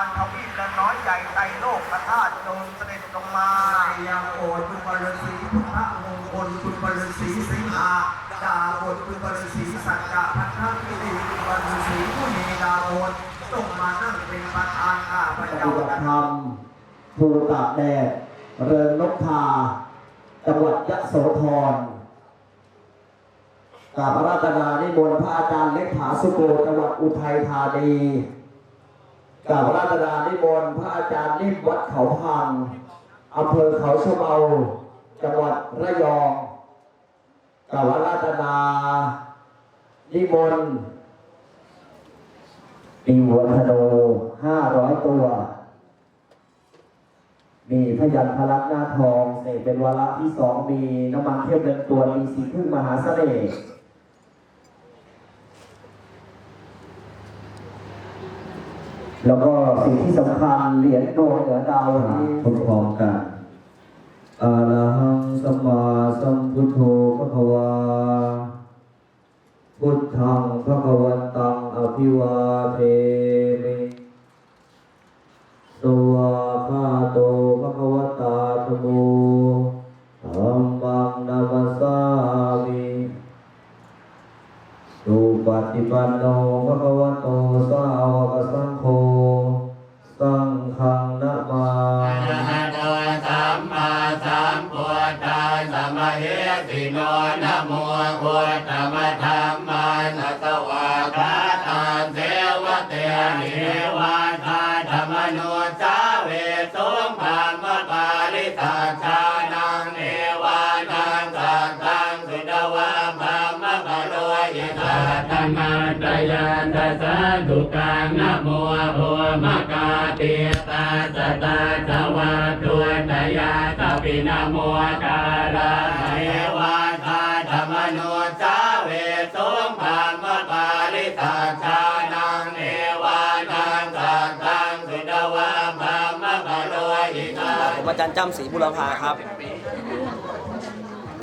าลทวีปและน้อยใหญ่ไตรโลกพระธาตุจงเสด็จลงมายังโอดคุณบรสีพุทธมงคลคุณบรสีสิงหาดาบทคุณบรสีสัจจะพันธกิริคุณบรสีผู้มีดาบทต้องมานั่งเป็นประธานข้าพปเจ้าฏิบันะธรรมภูตาแดดเริงนกทาจังหวัดยะโสธรกาบราธนานิมนต์พระอาจารย์เล็กถาสุโกจังหวัดอุทัยธานี กาบอาราธนานิมนต์พระอาจารย์นิ่มวัดเขาพังอำเภอเขาชะเมาจังหวัดระยองกาบอาราธนานิมนต์มีวัวธนูห้าร้อยตัว มีพยัญพลักษณ์หน้าทองเสกเป็นวาระที่สองมีน้ำมันเทียบเดินตัวมีสีพึ่งมหาเสน่ห์ แล้วก็สิ่งที่สำคัญเหรียญดวงเหนือดาวนี้พร้อมๆกันอะระหังสัมมาสัมพุทโธพระควา พุทธังพระกวันตังอภิวาเทมิสวาคาโตพระกวตาธโมธัมมังนามัสสามิสุปฏิปันโน มะตยันตสาธุกังนโมโพมะกาติตาสตาสวัตถุตยาตปินโมการะเทวาทาธรรมโนจาเวสุงธรรมปาริสัชานังเนวานังสัตตังสุดวะธรรมะปะโลยิตาผมอาจารย์จำศรีบุรพาครับ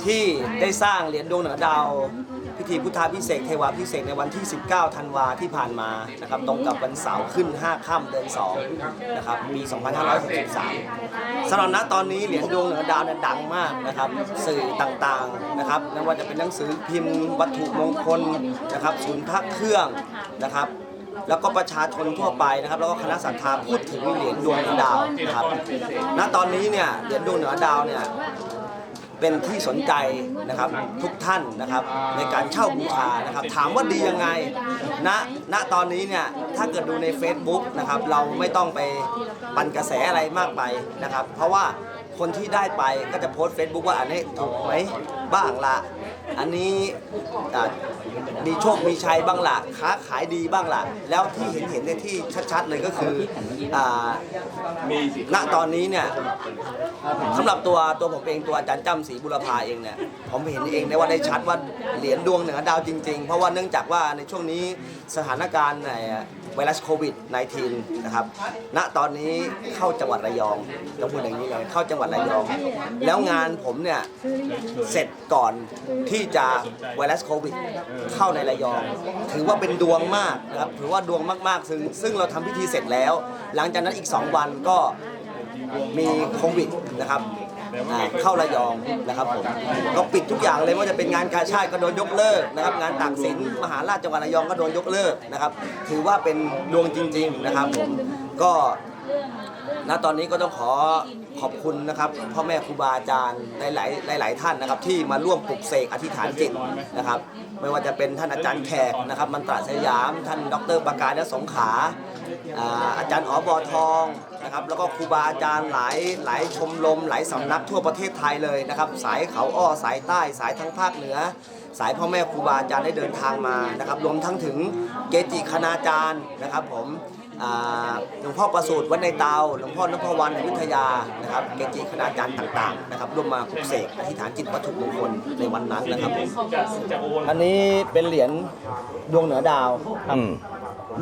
ที่ได้สร้างเหรียญดวงเหนือดาว ธีพุทธาพิเศษเทวาพิเศษในวันที่ 19 ธันวาที่ผ่านมานะครับตรงกับวันเสาร์ขึ้น 5 ค่ำเดือน2นะครับปี 2563สำหรับณตอนนี้เหรียญดวงเหนือดาวเนี่ยดังมากนะครับสื่อต่างๆนะครับไม่ว่าจะเป็นหนังสือพิมพ์วัตถุมงคลนะครับศูนย์พักเครื่องนะครับแล้วก็ประชาชนทั่วไปนะครับ แล้วก็คณะศรัทธาพูดถึงเหรียญดวงเหนือดาวนะครับณตอนนี้เนี่ยเหรียญดวงเหนือดาวเนี่ย เป็นที่สนใจนะครับทุกท่านนะครับในการเช่าบูชานะครับ ถามว่าดียังไงณณตอนนี้เนี่ยถ้าเกิดดูใน Facebook นะครับเราไม่ต้องไปปั่นกระแสอะไรมากไปนะครับ เพราะว่า คนที่ได้ไปก็จะโพสต์ Facebook ว่าอันนี้ถูกไหมบ้างละอันนี้อ่ามีโชคมีชัยบ้างละค้าขายดีบ้างละแล้วที่เห็นเห็นในที่ชัดๆเลยก็คืออ่าณตอนนี้เนี่ย สำหรับตัวตัวผมเองตัวอาจารย์จำศรีบุรพาเองเนี่ยผมเห็นเองได้ว่าได้ชัดว่าเหรียญดวงเหนือดาวจริง ๆ เพราะว่าเนื่องจากว่าในช่วงนี้สถานการณ์ใน ไวรัสโควิด -19 นะครับ ณ ตอนนี้เข้าจังหวัดระยองต้องพูดอย่างนี้เลย เข้าจังหวัดระยอง แล้วงานผมเนี่ย เสร็จก่อนที่จะไวรัสโควิด เข้าในระยอง ถือว่าเป็นดวงมากนะครับ ถือว่าดวงมากๆ ซึ่งซึ่งเราทำพิธีเสร็จแล้ว หลังจากนั้นอีก 2 วันก็มีโควิดนะครับ อ่าเข้าระยองนะครับผมก็ปิดทุกอย่างเลยไม่ว่าจะเป็นงานกาชาติก็โดนยกเลิกนะครับงานตากสินมหาราชจังหวัดระยองก็โดนยกเลิกนะครับ ถือว่าเป็นดวงจริง ๆนะครับผมก็ณตอนนี้ก็ต้องขอขอบคุณนะครับพ่อแม่ครูบาอาจารย์หลายๆหลาย ๆ ท่านนะครับที่มาร่วมปลุกเสกอธิษฐานจิตนะครับ ไม่ว่าจะเป็นท่านอาจารย์แขกนะครับมันตราสยาม ท่านดรประกาศสงขาอ่าอาจารย์อ๋อบอทอง นะครับแล้วก็ครูบาอาจารย์หลายหลายชมรมหลายสำนักทั่วประเทศไทยเลยนะครับสายเขาอ้อสายใต้สายทั้งภาคเหนือ สายพ่อแม่ครูบาอาจารย์ได้เดินทางมานะครับรวมทั้งถึงเกจิคณาจารย์นะครับผมอ่าหลวงพ่อประสูติวัดในเตาหลวงพ่อนพวรรณอยุธยานะครับเกจิคณาจารย์ต่างๆนะครับร่วมมาปลุกเสกอธิษฐานจิตวัตถุมงคลในวันนั้นนะครับผมอันนี้เป็นเหรียญดวงเหนือดาวครับ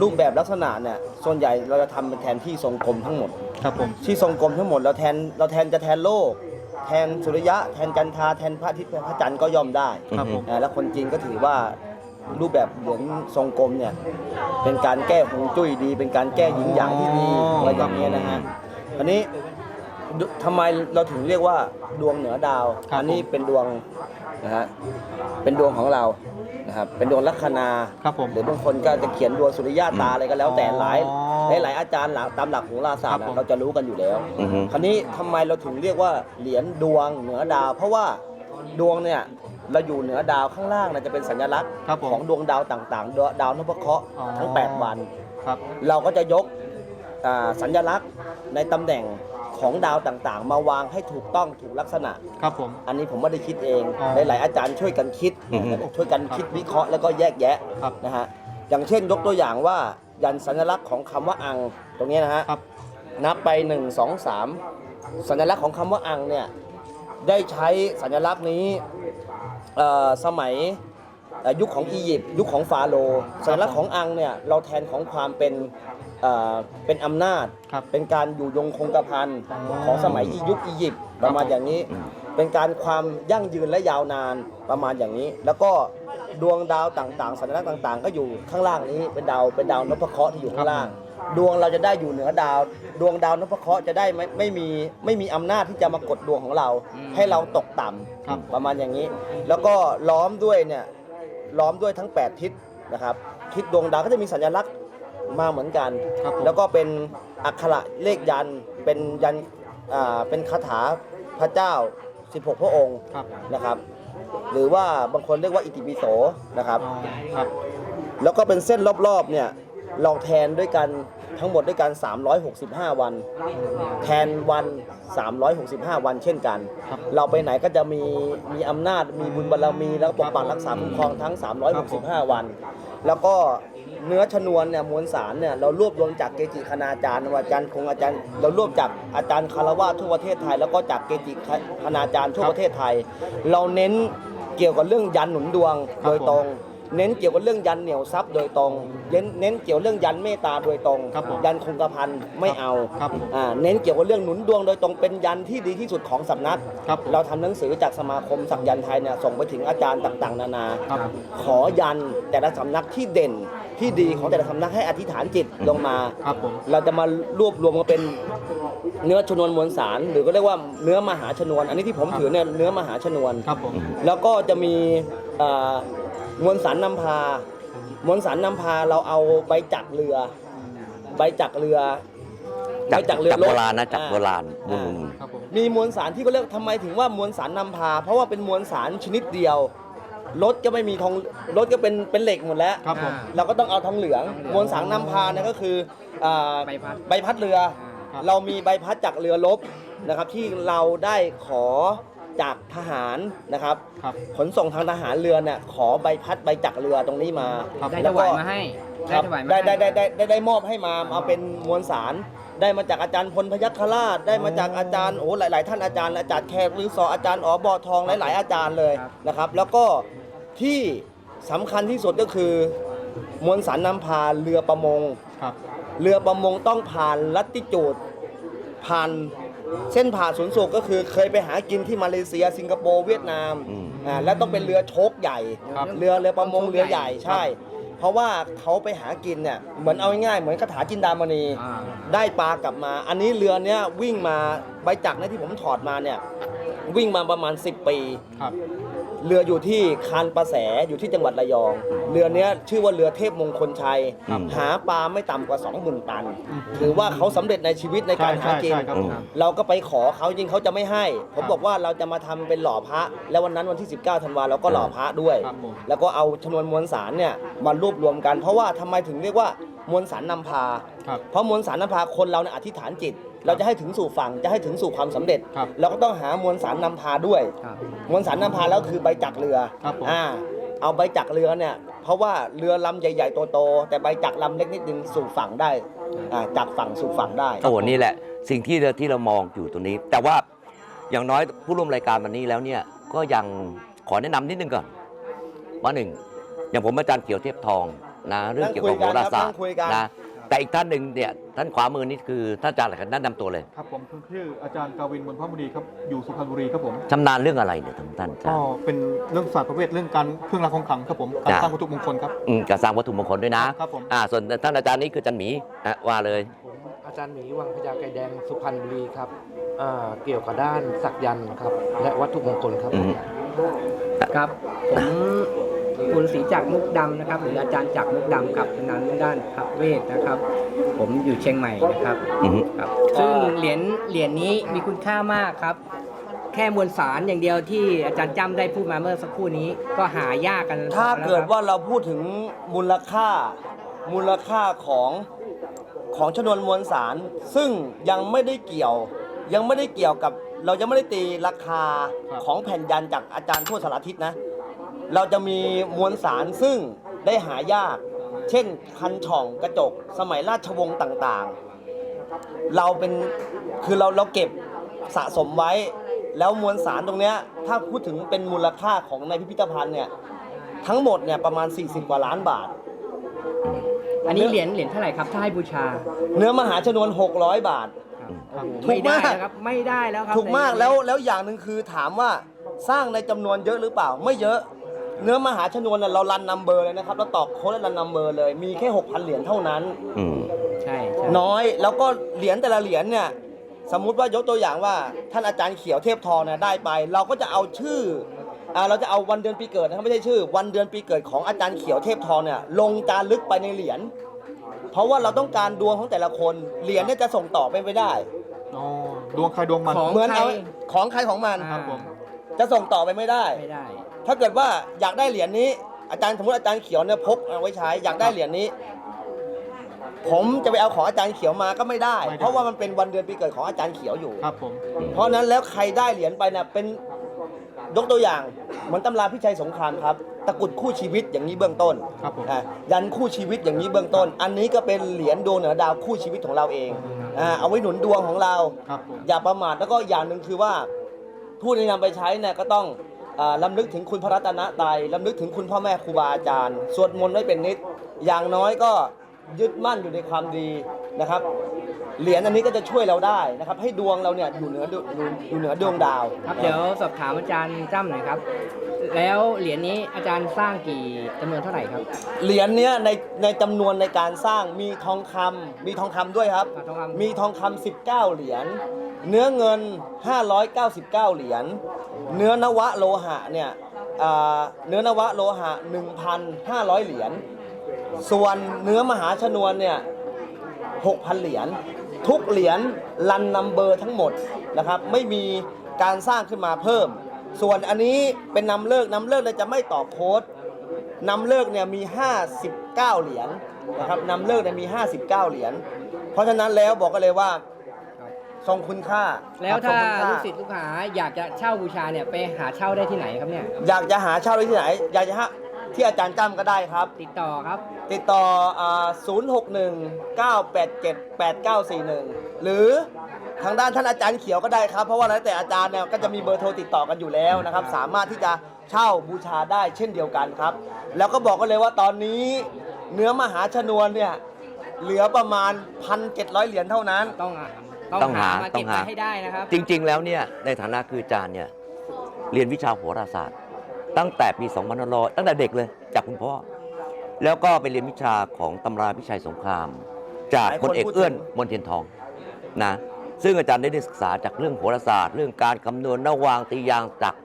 รูปแบบลักษณะเนี่ยส่วนใหญ่เราจะทำเป็นแทนที่ทรงกลมทั้งหมด ครับผม ที่ทรงกลมทั้งหมดเราแทนเราแทนจะแทนโลก แทนสุริยะ แทนจันทราแทนพระอาทิตย์พระจันทร์ก็ย่อมได้ครับผมอ่าแล้วคนจีนก็ถือว่ารูปแบบเหรียญทรงกลมเนี่ยเป็นการแก้หงจุ้ยดี เป็นการแก้หยิงหยางที่ดีอ๋อออะไรอย่างเงี้ยนะฮะอันนี้ ดูทำไมเราถึงเรียกว่าดวงเหนือดาว ครับอันี้เป็นดวงนะฮะเป็นดวงของเรานะครับเป็นดวงลัคนาครับผมหรือบางคนก็จะเขียนดวงสุริยะตาอะไรก็แล้วแต่หลายอ๋อหลายหลายอาจารย์หลักตามหลักของราศาสตร์ครับผมอะเราจะรู้กันอยู่แล้ว อือฮึ คราวนี้ทำไมเราถึงเรียกว่าเหรียญดวงเหนือดาว เพราะว่าดวงเนี่ยเราอยู่เหนือดาวข้างล่างเนี่ยจะเป็นสัญลักษณ์ครับผมของดวงดาวต่างๆดวงดาวนพเคราะห์อ๋อ ทั้ง 8 วัน ครับ เราก็จะยกอ่าสัญลักษณ์ในตำแหน่ง ของดาวต่างๆ มาวางให้ถูกต้องถูกลักษณะ ครับผม อันนี้ผมไม่ได้คิดเองอ๋อหลายๆอาจารย์ช่วยกันคิด อือฮึช่วยกันคิดวิเคราะห์แล้วก็แยกแยะครับ นะฮะอย่างเช่นยกตัวอย่างว่ายันสัญลักษณ์ของคำว่าอังตรงนี้นะฮะ ครับ นับไป 1 2 3 สัญลักษณ์ของคำว่าอังเนี่ยได้ใช้สัญลักษณ์นี้เอ่อสมัยเอ่อยุคของอียิปต์ยุคของฟาโรห์สัญลักษณ์ของอังเนี่ยเราแทนของความเป็น เอ่อเป็นอำนาจ ครับ เป็นการอยู่ยงคงกระพันอ๋อของสมัยอียุคอียิปต์ประมาณอย่างนี้ เป็นการความยั่งยืนและยาวนานประมาณอย่างนี้ แล้วก็ดวงดาวต่างๆสัญลักษณ์ต่างๆ ก็อยู่ข้างล่างนี้เป็นดาวเป็นดาวนพเคราะห์ที่อยู่ข้างล่าง ดวงเราจะได้อยู่เหนือดาว ดวงดาวนพเคราะห์จะได้ไม่ไม่มีไม่มีอำนาจที่จะมากดดวงของเรา ให้เราตกต่ำครับประมาณอย่างนี้ แล้วก็ล้อมด้วยเนี่ย ล้อมด้วยทั้ง 8 ทิศนะครับ ทิศดวงดาวก็จะมีสัญลักษณ์ มาเหมือนกัน ครับผม แล้วก็เป็นอักขระเลขยันต์เป็นยันต์อ่าเป็นคาถาพระเจ้า 16 พระองค์ครับนะครับ หรือว่าบางคนเรียกว่าอิติปิโสนะครับ อ๋อครับแล้วก็เป็นเส้นรอบๆเนี่ยเราแทนด้วยกันทั้งหมดด้วยกัน 365 วัน แทนวัน 365 วันเช่นกันครับเราไปไหนก็จะมีมีอำนาจมีบุญบารมีแล้วก็ปกปักรักษาคุ้มครองทั้ง 365 วัน แล้วก็ เนื้อชนวนเนี่ยมวลสารเนี่ยเรารวบรวมจากเกจิคณาจารย์อาจารย์คงอาจารย์ เรารวบจากอาจารย์คารวะทั่วประเทศไทย แล้วก็จากเกจิคณาจารย์ทั่วประเทศไทย เราเน้นเกี่ยวกับเรื่องยันหนุนดวงครับโดยตรงเน้นเกี่ยวกับเรื่องยันเหนียวทรัพย์โดยตรงเน้นเน้นเกี่ยวเรื่องยันเมตตาโดยตรงครับผมยันคงกระพันไม่เอาครับอ่าเน้นเกี่ยวกับเรื่องหนุนดวงโดยตรงเป็นยันที่ดีที่สุดของสำนักครับเราทำหนังสือจากสมาคมสักยันต์ไทยเนี่ยส่งไปถึงอาจารย์ต่างๆ นานาครับขอยันแต่ละสำนักที่เด่น ที่ดีของแต่ละสำนักให้อธิษฐานจิตลงมา ครับผมเราจะมารวบรวมกันเป็นเนื้อชนวนมวลสาร หรือก็เรียกว่าเนื้อมหาชนวน อันนี้ที่ผมถือเนี่ยเนื้อมหาชนวน ครับผมแล้วก็จะมีเอ่อมวลสารนำพามวลสารนำพาเราเอาใบจักรเรือ ใบจักรเรือจากใบจักรเรือจากลโบบราณนะจากโบราณอ่าอืม ครับผม มีมวลสารที่เขาเรียกทำไมถึงว่ามวลสารนำพา เพราะว่าเป็นมวลสารชนิดเดียว รถก็ไม่มีทองรถก็เป็นเป็นเหล็กหมดแล้ว ครับผม เราก็ต้องเอาทองเหลืองมวลสารนำพาเนี่ยก็คืออ่าใบพัดใบพัดเรือ ครับ เรามีใบพัดจากเรือรบนะครับที่เราได้ขอจากทหารนะครับ ครับ ขนส่งทางทหารเรือเนี่ยขอใบพัดใบจักรเรือตรงนี้มาครับ ได้แล้ถก็วายมาให้ครับถวายมาได้ให้ได้ได้ได้ได้ได้มอบให้มามาเป็นมวลสาร ได้มาจากอาจารย์พลพยัคฆราช ได้มาจากอาจารย์โอ้หลาย ๆ ท่านอาจารย์อาจารย์แขกหรือสออาจารย์อ๋อบอทองหลาย ๆ อาจารย์เลยนะครับ แล้วก็ ที่สำคัญที่สุดก็คือ มวลสารนำพาเรือประมง ครับ เรือประมงต้องผ่านลัติจูดผ่านเส้นผ่านศูนย์สูบก็คือเคยไปหากินที่มาเลเซีย สิงคโปร์เวียดนามอืม อ่าแล้วต้องเป็นเรือโชคใหญ่ ครับ เรือเรือประมงเรือใหญ่ใช่ เพราะว่าเขาไปหากินเนี่ยเหมือนเอาง่ายๆเหมือนคาถาจินดามณี อ่า ได้ปลากลับมา อันนี้เรือเนี้ยวิ่งมาใบจักรเนี่ยที่ผมถอดมาเนี่ยวิ่งมาประมาณ 10 ปี ครับ เรืออยู่ที่คานประแสอยู่ที่จังหวัดระยอง เรือเนี้ยชื่อว่าเรือเทพมงคลชัยครับหาปลาไม่ต่ำกว่า 20,000 ตัน ถือว่าเขาสำเร็จในชีวิตในการหากิน ใช่ใช่ครับผมเราก็ไปขอเขาจริงเขาจะไม่ให้ ผมบอกว่าเราจะมาทำเป็นหล่อพระ แล้ววันนั้นวันที่ 19ธันวาเราก็หล่อพระด้วย ครับผม แล้วก็เอาชนวนมวลสารเนี่ยมารวบรวมกัน เพราะว่าทำไมถึงเรียกว่า มวลสารนำพา ครับ เพราะมวลสารนำพาคนเราเนี่ยอธิษฐานจิต เราจะให้ถึงสู่ฝั่งจะให้ถึงสู่ความสำเร็จ ครับเราก็ต้องหามวลสารนำพาด้วย ครับมวลสารนำพาแล้วคือใบจักรเรือครับผม อ่าเอาใบจักรเรือเนี่ยเพราะว่าเรือลำใหญ่ๆโตๆแต่ใบจักรลำเล็กนิดนึงสู่ฝั่งได้อ่าจากฝั่งสู่ฝั่งได้ โอ้โหนี่แหละ สิ่งที่เราที่เรามองอยู่ตรงนี้ แต่ว่าอย่างน้อยผู้ร่วมรายการวันนี้แล้วเนี่ยก็ยังขอแนะนำนิดนึงก่อนว่าหนึ่งอย่างผมอาจารย์เกี่ยวเทพทอง นะเรื่องเกี่ยวกับโหราศาสตนั่ร์งคุยกัน นะแต่อีกท่านหนึ่งเนี่ยท่านขวามือนี่คือท่านอาจารย์อะไรครับแนะนำตัวเลยครับผมชื่ออาจารย์กาวินมนพบุรีครับอยู่สุพรรณบุรีครับผมชำนาญเรื่องอะไรเนี่ยท่านท่านอาจารก็ย์ เป็นเรื่องศาสตร์ประเภทเรื่องการเครื่องรางของขลังครับผมการจ้ะ สร้างวัตถุมงคลครับ อืมการสร้างวัตถุมงคลด้วยนะครับผม อ่าส่วนท่านอาจารย์นี่คืออาจารย์หมีอะว่าเลยอาจารย์หมีวังพญาไก่แดงสุพรรณบุรีครับอ่าเกี่ยวกับด้านสักยันต์ครับ และวัตถุมงคลครับ อืม ครับ ผม คุณศรีจักรมุกดำนะครับ หรืออาจารย์จักรมุกดำกับนันด้านพระเวทนะครับ ผมอยู่เชียงใหม่นะครับอือฮึ ครับ ซึ่งเหรียญเหรียญนี้มีคุณค่ามากครับ แค่มวลสารอย่างเดียวที่อาจารย์จ้ำได้พูดมาเมื่อสักครู่นี้ก็หายากกันถ้าแล้วเกิดครับว่าเราพูดถึงมูลค่ามูลค่าของของชนวนมวลสาร ซึ่งยังไม่ได้เกี่ยว ยังไม่ได้เกี่ยวกับ เรายังไม่ได้ตีราคาครับของแผ่นยันจากอาจารย์ทั่วสารทิศนะ เราจะมีมวลสารซึ่งได้หายาก เช่นคันช่องกระจก สมัยราชวงศ์ต่างๆ เราเป็นคือเราเราเก็บสะสมไว้ แล้วมวลสารตรงเนี้ยถ้าพูดถึงเป็นมูลค่าของในพิพิธภัณฑ์เนี่ยทั้งหมดเนี่ยประมาณ 40 กว่าล้านบาท อันนี้เหรียญเหรียญเท่าไหร่ครับถ้าให้บูชา เนื้อมหาชนวน 600 บาทโอ้โหถูไม่กได้มาก แล้วครับ ไม่ได้แล้วครับถูกมากในแล้วแล้วอย่างหนึ่งคือถามว่าสร้างในจำนวนเยอะหรือเปล่าไม่เยอะ เนื้อมหาชนวนน่ะเรารันนัมเบอร์เลยนะครับเราตอกโค้ดและรันนัมเบอร์เลยมีแค่ 6,000 เหรียญเท่านั้น อืม ใช่ใช่น้อยแล้วก็เหรียญแต่ละเหรียญเนี่ยสมมุติว่ายกตัวอย่างว่าท่านอาจารย์เขียวเทพทองเนี่ยได้ไป เราก็จะเอาชื่ออ่าเราจะเอาวันเดือนปีเกิดนะครับไม่ใช่ชื่อ วันเดือนปีเกิดของอาจารย์เขียวเทพทองเนี่ยลงจารึกไปในเหรียญเพราะว่าเราต้องการดวงของแต่ละคนเหรียญเนี่ยจะส่งต่อไปไม่ได้ อ๋อดวงใครดวงมัน ของเหมือนใคร เอาของใครของมัน อ่าครับผมจะส่งต่อไปไม่ได้ ไม่ได้ ถ้าเกิดว่าอยากได้เหรียญนี้ อาจารย์สมมติอาจารย์เขียวเนี่ยพกเอาไว้ใช้อยากได้เหรียญนี้ ผมจะไปเอาของอาจารย์เขียวมาก็ไม่ได้เพราะว่ามันเป็นวันเดือนปีเกิดของอาจารย์เขียวอยู่ ครับผม เพราะฉะนั้นแล้วใครได้เหรียญไปเนี่ยเป็นยกตัวอย่างเหมือนตำราพิชัยสงครามครับ ตะกรุดคู่ชีวิตอย่างนี้เบื้องต้นครับผม อะยันคู่ชีวิตอย่างนี้เบื้องต้น อันนี้ก็เป็นเหรียญดวงเหนือดาวคู่ชีวิตของเราเองอ่าเอาไว้หนุนดวงของเรา ครับผม อย่าประมาทแล้วก็อย่างหนึ่งคือว่าผู้ที่นำไปใช้เนี่ยก็ต้อง อาลำลึกถึงคุณพระรัตนตรัยลำลึกถึงคุณพ่อแม่ครูบาอาจารย์ สวดมนต์ไว้เป็นนิด อย่างน้อยก็ยึดมั่นอยู่ในความดีนะครับ เหรียญอันนี้ก็จะช่วยเราได้นะครับให้ดวงเราเนี่ยอยู่เหนือดวอยู่อยู่เหนือดวงดาวครับเดี๋ยวสอบถามอาจารย์จ้ำหน่อยครับ แล้วเหรียญนี้อาจารย์สร้างกี่จำนวนเท่าไหร่ครับเหรียญเนี้ยในในจำนวนในการสร้างมีทองคำมีทองคำด้วยครับ อ่าทองคำมีทองคำ19 เหรียญ เนื้อเงิน 599 เหรียญ เนื้อนวะโลหะเนี่ยอ่าเนื้อนวะโลหะ 1,500 เหรียญ ส่วนเนื้อมหาชนวนเนี่ย 6,000 เหรียญ ทุกเหรียญรันนัมเบอร์ทั้งหมดนะครับ ไม่มีการสร้างขึ้นมาเพิ่ม ส่วนอันนี้เป็นนำเลิกนำเลิกเลยจะไม่ต่อโค้ดนำเลิกเนี่ยมี 59 เหรียญนะครับนำเลิกเนี่ยมี 59 เหรียญเพราะฉะนั้นแล้วบอกกันเลยว่าทรงคุณค่าแล้วถ้าทรงคุณค่ลูกศิษย์ลูกหาอยากจะเช่าบูชาเนี่ยไปหาเช่าได้ที่ไหนครับเนี่ยอยากจะหาเช่าได้ที่ไหน อยากจะหา ที่อาจารย์จ้ำก็ได้ครับ ติดต่อครับ ติดต่ออ่า061 987 8941 หรือทางด้านท่านอาจารย์เขียวก็ได้ครับ เพราะว่าแล้วแต่อาจารย์เนี่ยก็จะมีเบอร์โทรติดต่อกันอยู่แล้วนะครับ สามารถที่จะเช่าบูชาได้เช่นเดียวกันครับ แล้วก็บอกกันเลยว่าตอนนี้เนื้อมหาชนวนเนี่ยเหลือประมาณ 1,700 เหรียญเท่านั้น ต้องหาต้องหามาต้อเก็งบหา ไว้ให้ได้นะครับ จริง ๆ แล้วเนี่ยในฐานะคืออาจารย์เนี่ยเรียนวิชาโหราศาสตร์ ตั้งแต่ปี2500ตั้งแต่เด็กเลยจากคุณพ่อ แล้วก็ไปเรียนวิชาของตำราพิชัยสงคราม จากหลายพคนลเอกพูดถึงเอื้อนมนเทียนทองนะซึ่งอาจารย์ได้ศึกษาจากเรื่องโหราศาสตร์ เรื่องการคำนวณนวางตียางจักร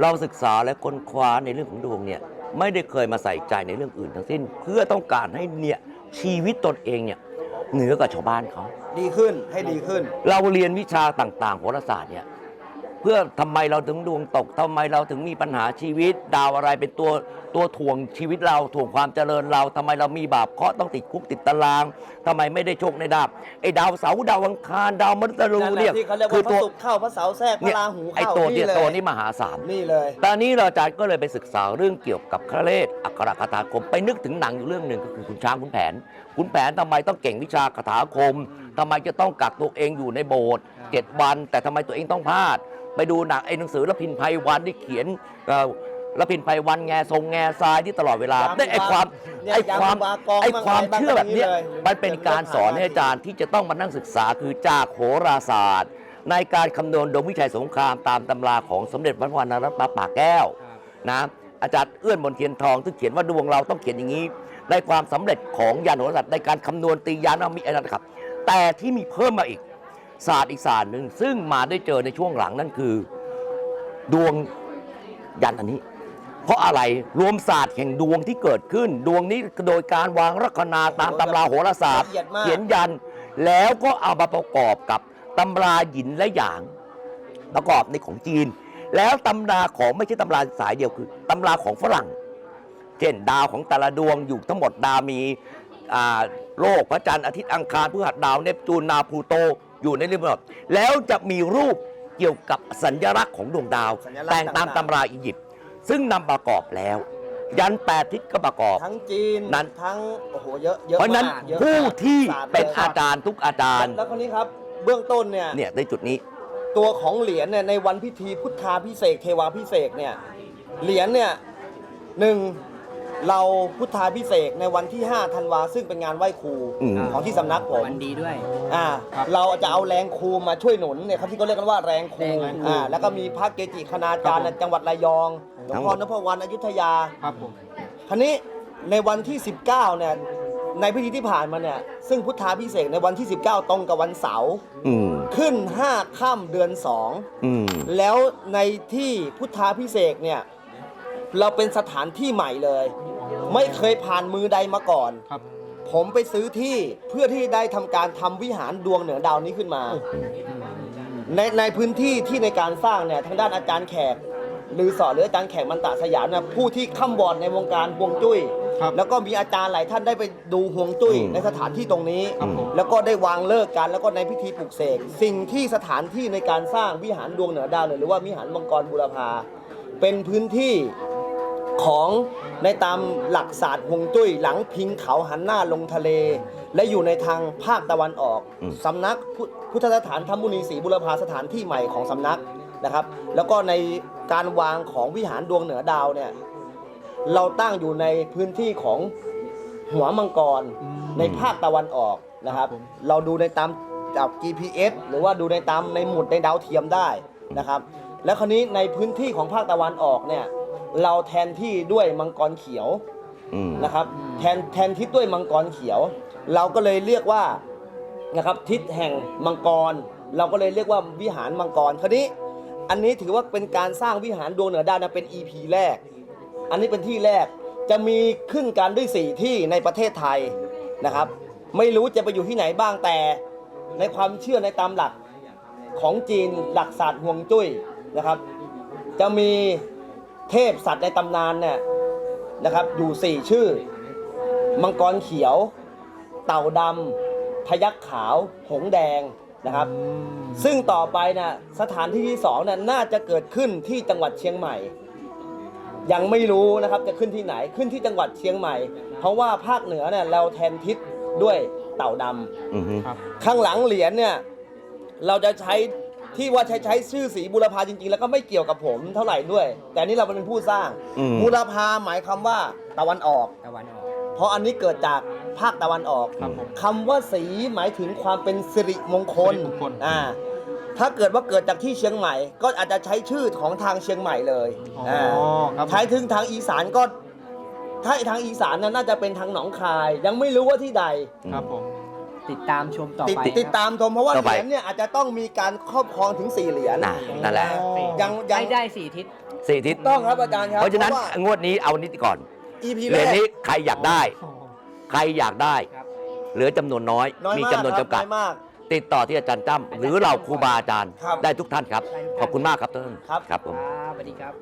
เราศึกษาและค้นคว้าในเรื่องของดวงเนี่ยไม่ได้เคยมาใส่ใจในเรื่องอื่นทั้งสิ้น เพื่อต้องการให้เนี่ยชีวิตตนเองเนี่ยเหนือกว่าชาวบ้านเขาดีขึ้นให้ดีขึ้น เราเรียนวิชาต่างๆโหราศาสตร์เนี่ย เพื่อทำไมเราถึงดวงตกทำไมเราถึงมีปัญหาชีวิต ดาวอะไรเป็นตัวตัวถ่วงชีวิตเราถ่วงความเจริญเราทำไมเรามีบาปเคราะห์ต้องติดคุกติดตารางทำไมไม่ได้โชคในดาบไอ้ดาวเสาร์ดาวอังคารดาวมฤตยูนั่นแหเรียละกที่เขาเรียกคืว่าพตัระวศุกร์เข้าพระเสาร์แทรกพเนี่ระยราหูไอ้เข้าตัวเนี่ยเลยตัวนี้มหาศาล นี่เลย ตอนนี้เราอาจารย์ก็เลยไปศึกษาเรื่องเกี่ยวกับคาเลศอักขระคาถาคมไปนึกถึงหนังอยู่เรื่องหนึ่งก็คือคุณช้างคุณแผน คุณแผนทำไมต้องเก่งวิชาคาถาคมทำไมจะต้องกักตัวเองอยู่ในโบสถ์เจ็ดวัน แต่ทำไมตัวเองต้องพลาด ไปดูหนังไอ้หนังสือละพินภัยวันที่เขียนเอ่อแล้วพินไพวันแง่ทรงแง่ทรายที่ตลอดเวลายามได้ไอ้ความเนี่ยไอ้ความยามบากองไอ้บ้างความอะไรบ้างเชื่อแบบเนี้ยแบบนี้เลยมันเป็นการสอนให้อาจารย์ที่จะต้องมานั่งศึกษาคือจากโหราศาสตร์ ในการคำนวณดวงวิชัยสงครามตามตำราของสมเด็จพระวรรณรัตนป่าแก้วนะอาจารย์เอื้อนมนเทียนทองซึ่งเขียนว่าดวงเราต้องเขียนอย่างนี้ในความสำเร็จของยานโหราศาสตร์ในการคำนวณตียานว่ามีอะไรนะครับ แต่ที่มีเพิ่มมาอีก ศาสตร์อีกศาสตร์หนึ่งซึ่งมาได้เจอในช่วงหลังนั่นคือ ดวงยันอันนี้ เพราะอะไรรวมศาสตร์แห่งดวงที่เกิดขึ้น ดวงนี้โดยการวางลัคนาตามตำราโหราศาสตร์ ละเอียดมาก เขียนยันแล้วก็เอามาประกอบกับตำราหยินและหยาง ประกอบในของจีน แล้วตำราของไม่ใช่ตำราสายเดียวคือตำราของฝรั่ง เช่นดาวของแต่ละดวงอยู่ทั้งหมดดาวมีอ่าโลกพระจันทร์อาทิตย์อังคารพฤหัสดาวเนปจูนนาพลูโต อยู่ในเรื่องหมดแล้วจะมีรูปเกี่ยวกับสัญลักษณ์ของดวงดาว สัญลักษณ์แต่งตามต่างๆตำราอียิปต์ซึ่งนำประกอบแล้ว ยันแปดทิศก็ประกอบ ทั้งจีนนั้น ทั้งโอ้โหเยอะเยอะเพราะฉะนั้นมากเยอะผู้มากที่ศาสตร์เป็นลยอาจารย์ทุกอาจารย์แล้วคนนี้ครับเบื้องต้นเนี่ย เนี่ยในจุดนี้ ตัวของเหรียญเนี่ยในวันพิธีพุทธาพิเศษกเทวาพิเศษกเนี่ยเหรียญเนี่ยหนึ่ง เราพุทธาพิเศษกในวันที่5ธันวาซึ่งเป็นงานไหว้ครูอืม ของที่สำนักผมวันดีด้วย อ่าเราจะเอาแรงครูมาช่วยหนุนเนี่ยเขาที่เขาเรียกกันว่าแรงครูแรงครู อ่าแล้วก็มีพระเกจิคณาจารย์ในจังหวัดระยองหลวงพ่อนพวรรณอยุธยา ครับผมคราวนี้ในวันที่ 19 เนี่ย ในพิธีที่ผ่านมาเนี่ย ซึ่งพุทธาพิเศษกในวันที่ 19 ตรงกับวันเสาร์อืม ขึ้น 5 ค่ำเดือน2อืมแล้วในที่พุทธาพิเศษกเนี่ย เราเป็นสถานที่ใหม่เลย ไม่เคยผ่านมือใดมาก่อน ครับ ผมไปซื้อที่เพื่อที่ได้ทำการทำวิหารดวงเหนือดาวนี้ขึ้นมา ในในพื้นที่ที่ในการสร้างเนี่ยทางด้านอาจารย์แขกหรือสอนหรืออาจารย์แขกมันตะสยามเนี่ยผู้ที่ข้ามบอดในวงการฮวงจุ้ย ครับแล้วก็มีอาจารย์หลายท่านได้ไปดูฮวงจุ้ยอืมในสถานที่ตรงนี้ ครับผม แล้วก็ได้วางเลิกกันแล้วก็ในพิธีปลุกเสกสิ่งที่สถานที่ในการสร้างวิหารดวงเหนือดาวเนี่ยหรือว่าวิหารมังกรบุรพาเป็นพื้นที่ ของในตามหลักศาสตร์ฮวงจุ้ยหลังพิงเขาหันหน้าลงทะเล และอยู่ในทางภาคตะวันออกอืม สำนักพุพุทธสถานธรรมุนีศรีบุรพาสถานที่ใหม่ของสำนักนะครับ แล้วก็ในการวางของวิหารดวงเหนือดาวเนี่ยเราตั้งอยู่ในพื้นที่ของหัวมังกรอืม ในภาคตะวันออกนะครับ ครับผม เราดูในตามจาก GPS หรือว่าดูในตามในหมุดในดาวเทียมได้นะครับ แล้วคราวนี้ในพื้นที่ของภาคตะวันออกเนี่ย เราแทนที่ด้วยมังกรเขียวอืมนะครับแทนแทนทิศด้วยมังกรเขียว เราก็เลยเรียกว่านะครับทิศแห่งมังกร เราก็เลยเรียกว่าวิหารมังกรคราวนี้ อันนี้ถือว่าเป็นการสร้างวิหารดวงเหนือดาวนะเป็น EP แรก อันนี้เป็นที่แรกจะมีขึ้นการด้วยสี่ที่ในประเทศไทยนะครับ ไม่รู้จะไปอยู่ที่ไหนบ้างแต่ในความเชื่อในตามหลักของจีนหลักศาสตร์ฮวงจุ้ยนะครับ จะมี เทพสัตว์ในตำนานเนี่ยนะครับอยู่สี่ชื่อ มังกรเขียว เต่าดำพยักขาว หงส์แดงนะครับ ซึ่งต่อไปนะสถานที่ที่สองน่ะน่าจะเกิดขึ้นที่จังหวัดเชียงใหม่ ยังไม่รู้นะครับจะขึ้นที่ไหนขึ้นที่จังหวัดเชียงใหม่ เพราะว่าภาคเหนือเนี่ยเราแทนทิศด้วยเต่าดำ อืมครับข้างหลังเหรียญเนี่ย เราจะใช้ ที่ว่าใช้ใช้ชื่อสีบุรพาจริงๆ แล้วก็ไม่เกี่ยวกับผมเท่าไหร่ด้วย แต่อันนี่เราเป็นผู้สร้างอืม บุรพาหมายคำว่าตะวันออก ตะวันออก เพราะอันนี้เกิดจากภาคตะวันออกครับผมคำว่าสีหมายถึงความเป็นสิริมงคลสิริมงคล อ่าถ้าเกิดว่าเกิดจากที่เชียงใหม่ ก็อาจจะใช้ชื่อของทางเชียงใหม่เลยอ๋อครับใช้ถึงทางอีสานก็ถ้าทางอีสานน่ะน่าจะเป็นทางหนองคาย ยังไม่รู้ว่าที่ใด ครับผม ติดตามชมต่อติดไป ติดตามชมเพราะว่าต่อเหไป รียญเนี่ยอาจจะต้องมีการครอบครองถึงสี่เหรียญน่ะนั่นแหละยังยังให้ได้สี่ทิศ สี่ทิศต้องครับอาจารย์ครับเพราะฉะนั้นว่ งวดนี้เอานิดก่อน EP เหรียญแรกนี้ใครอยากได้ ใครอยากได้ ครับ เหลือจำนวนน้อย น้อยมีมากจำนวนครับจำกัด น้อยมาก ติดต่อที่อาจารย์จ้ำหรือเราครูบาอาจารย์ ครับได้ทุกท่านครับได้ทุกท่านขอบคุณมากครับท่านครับ ครับผม ครับสวัสดีครับ